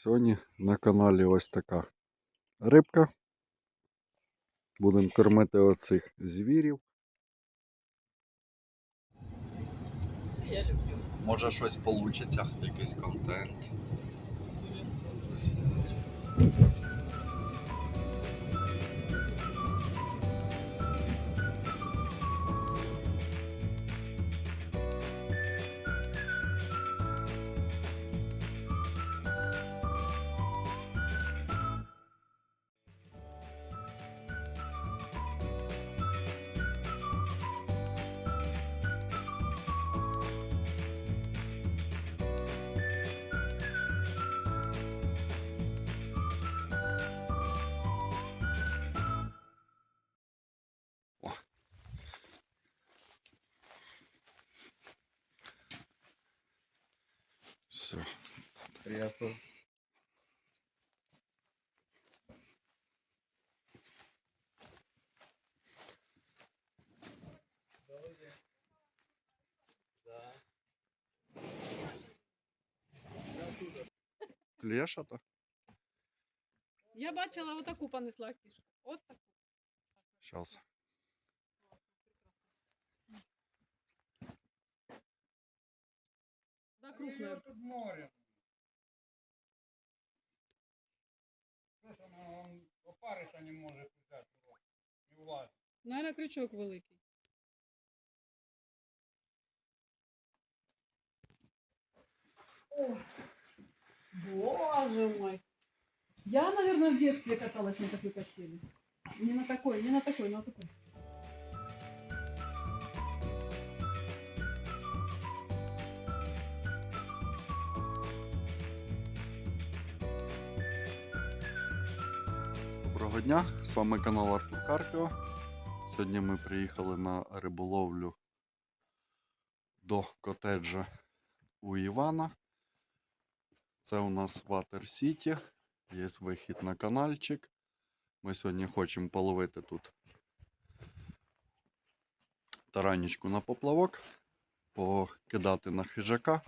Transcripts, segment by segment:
Сьогодні на каналі ось така рибка. Будемо кормити оцих звірів. Це я люблю. Може щось вийде, якийсь контент. Приятно. Клешата? Я бачила отаку понесла кішку. От таку. Сейчас. Да, крупная. тут море. Он опариша не може взяти. Не влазить. Наверное, крючок великий. О, боже мой. Я, наверное, в детстве каталась на такой качели. Не на такой, не на такой, на такой. Доброго дня, з вами канал Артур Карпіо. Сьогодні ми приїхали на риболовлю до котеджа у Івана. Це у нас Water City. Є вихід на канальчик. Ми сьогодні хочемо половити тут таранічку на поплавок, покидати на хижака.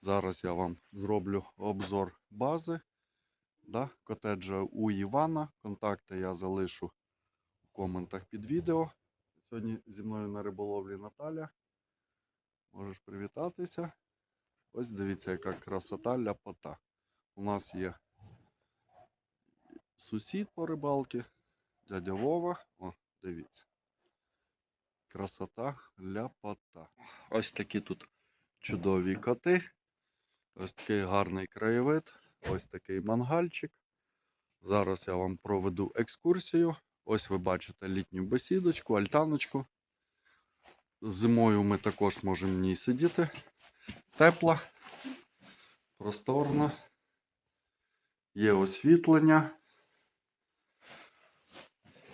Зараз я вам зроблю обзор бази да, котеджа у Івана. Контакти я залишу в коментах під відео. Сьогодні зі мною на риболовлі Наталя. Можеш привітатися. Ось дивіться, яка красота ляпота. У нас є сусід по рибалці, дядя Вова. О, дивіться. Красота ляпота. Ось такі тут чудові коти. Ось такий гарний краєвид. Ось такий мангальчик. Зараз я вам проведу екскурсію. Ось ви бачите літню бесідочку, альтаночку. Зимою ми також можемо в ній сидіти. Тепла, просторна. Є освітлення.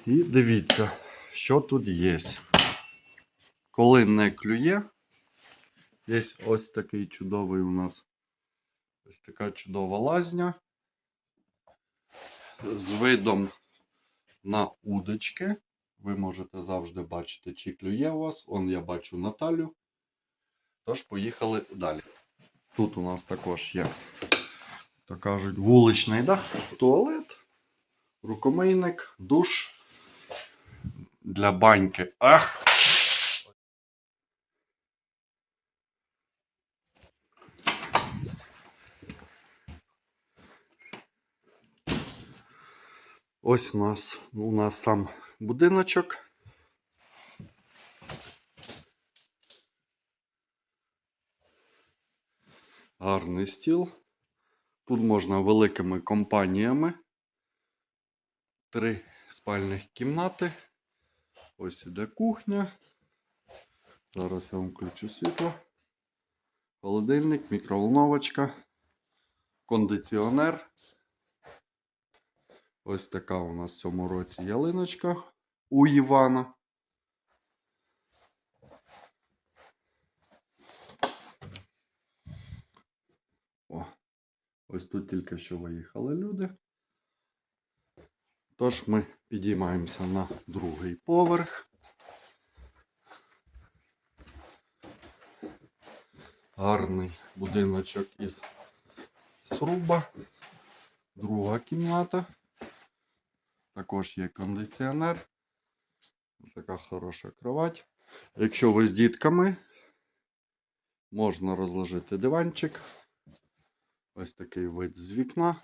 І дивіться, що тут є. Коли не клює, є ось такий чудовий у нас Ось така чудова лазня з видом на удочки. Ви можете завжди бачити, чи клює у вас. Он я бачу Наталю. Тож, поїхали далі. Тут у нас також є, то кажуть, вуличний да? туалет, рукомийник, душ для баньки. Ах! Ось у нас, у нас сам будиночок. Гарний стіл. Тут можна великими компаніями. Три спальних кімнати. Ось іде кухня. Зараз я вам включу світло. Холодильник, мікроволновочка, кондиціонер. Ось така у нас в цьому році ялиночка у Івана. О, ось тут тільки що виїхали люди. Тож ми підіймаємося на другий поверх. Гарний будиночок із сруба, друга кімната. Також є кондиціонер. Така хороша кровать. Якщо ви з дітками, можна розложити диванчик. Ось такий вид з вікна.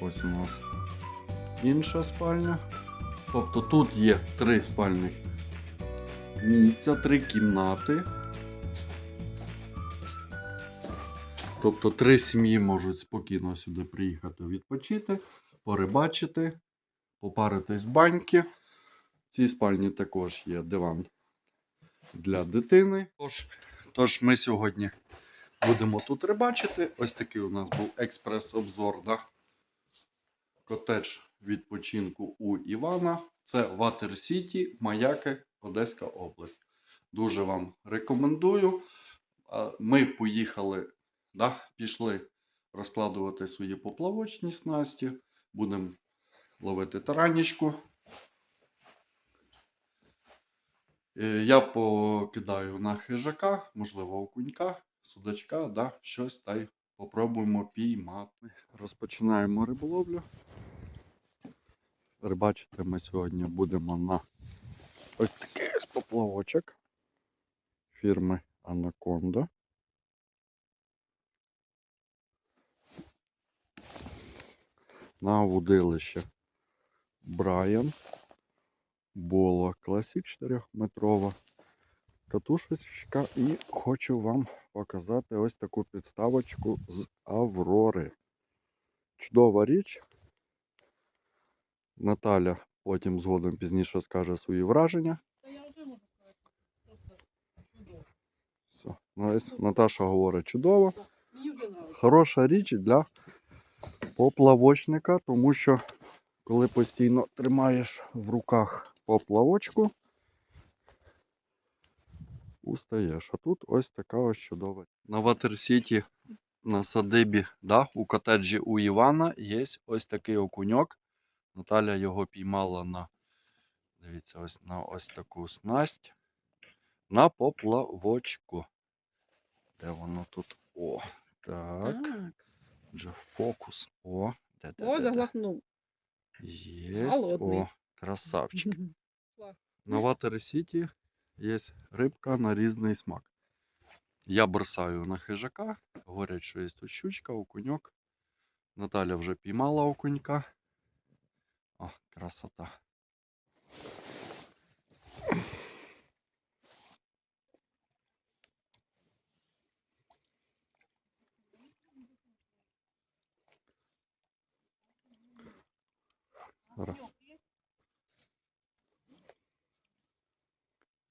Ось у нас інша спальня. Тобто тут є три спальних місця, три кімнати. Тобто три сім'ї можуть спокійно сюди приїхати відпочити, порибачити, попаритись в баньки. В цій спальні також є диван для дитини. Тож, тож ми сьогодні будемо тут рибачити. Ось такий у нас був експрес-обзор. Да? Котедж відпочинку у Івана. Це Ватер Сіті, Маяки, Одеська область. Дуже вам рекомендую. Ми поїхали, да, пішли розкладувати свої поплавочні снасті. Будемо ловити таранічку. Е, Я покидаю на хижака, можливо, окунька, судачка, да, щось та й попробуємо піймати. Розпочинаємо риболовлю. Рибачити ми сьогодні будемо на ось такий поплавочок фірми Анаконда. На вудилище Брайан. Бола Classic 4-метрова катушечка. І хочу вам показати ось таку підставочку з Аврори. Чудова річ. Наталя потім згодом пізніше скаже свої враження. Да я уже можу сказати. Просто чудово. Все. Ну, Наташа говорить чудово. Мені вже. Хороша річ для поплавочника, тому що коли постійно тримаєш в руках поплавочку, устаєш. А тут ось така ось чудова. На Ватерсіті на садибі, да, у котеджі у Івана є ось такий окуньок. Наталя його піймала на, дивіться, ось на ось таку снасть. На поплавочку. Де воно тут? О, так. Вже фокус. О, де, де, О, де, де. Єсть. Голодний. О, красавчик. На Ватері Сіті є рибка на різний смак. Я бросаю на хижака. Говорять, що є тут щучка, окуньок. Наталя вже піймала окунька. О, красота.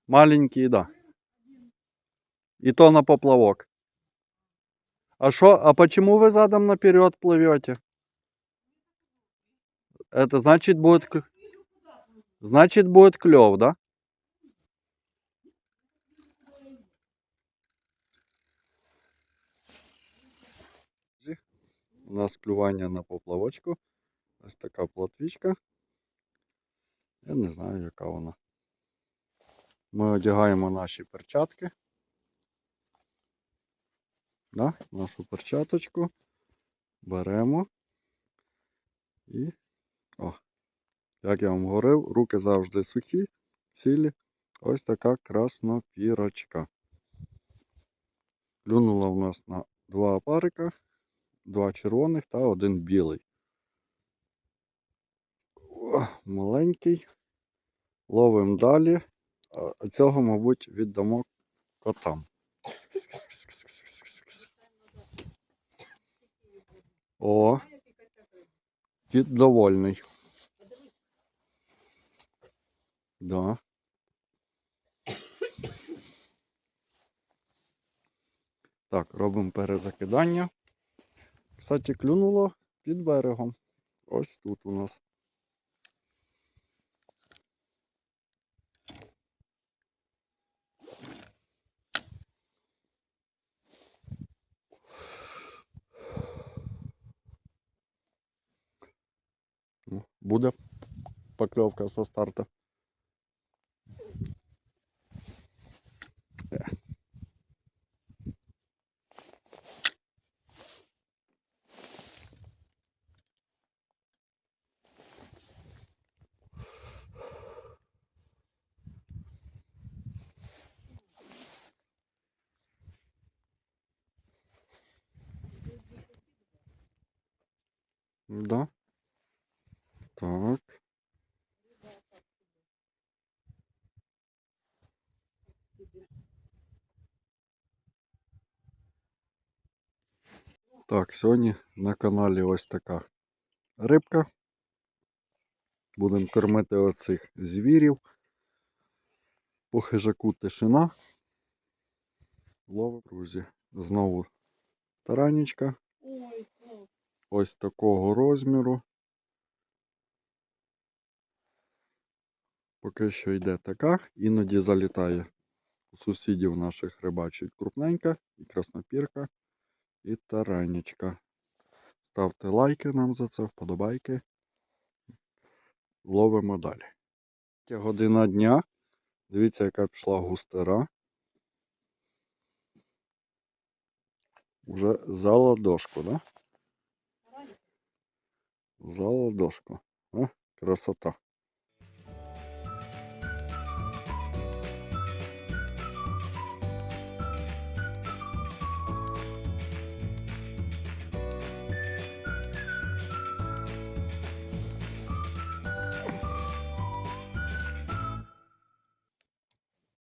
Маленький, да. И то на поплавок. А что, а почему вы задом наперед плывете? Это значит будет, значит будет клев, да? У нас клювання на поплавочку. Ось така плотвічка. Я не знаю, яка вона. Ми одягаємо наші перчатки. Да? Нашу перчаточку. Беремо. І. О. Як я вам говорив, руки завжди сухі, цілі. Ось така краснопірочка. Клюнула в нас на два опарика, два червоних та один білий. Маленький. Ловимо далі. Цього, мабуть, віддамо котам. О, кіт довольний. Да. Так, робимо перезакидання. Кстати, клюнуло під берегом. Ось тут у нас. Буде поклевка со старта. Да. Так. Так, сьогодні на каналі ось така рибка. Будемо кормити оцих звірів. По хижаку тишина. Лови, друзі. Знову таранічка. Ось такого розміру. Поки що йде така, іноді залітає у сусідів наших рибачить крупненька, і краснопірка, і таранічка. Ставте лайки нам за це, вподобайки. Ловимо далі. Година дня. Дивіться, яка пішла густера. Уже за ладошку, да? За ладошку. О, красота.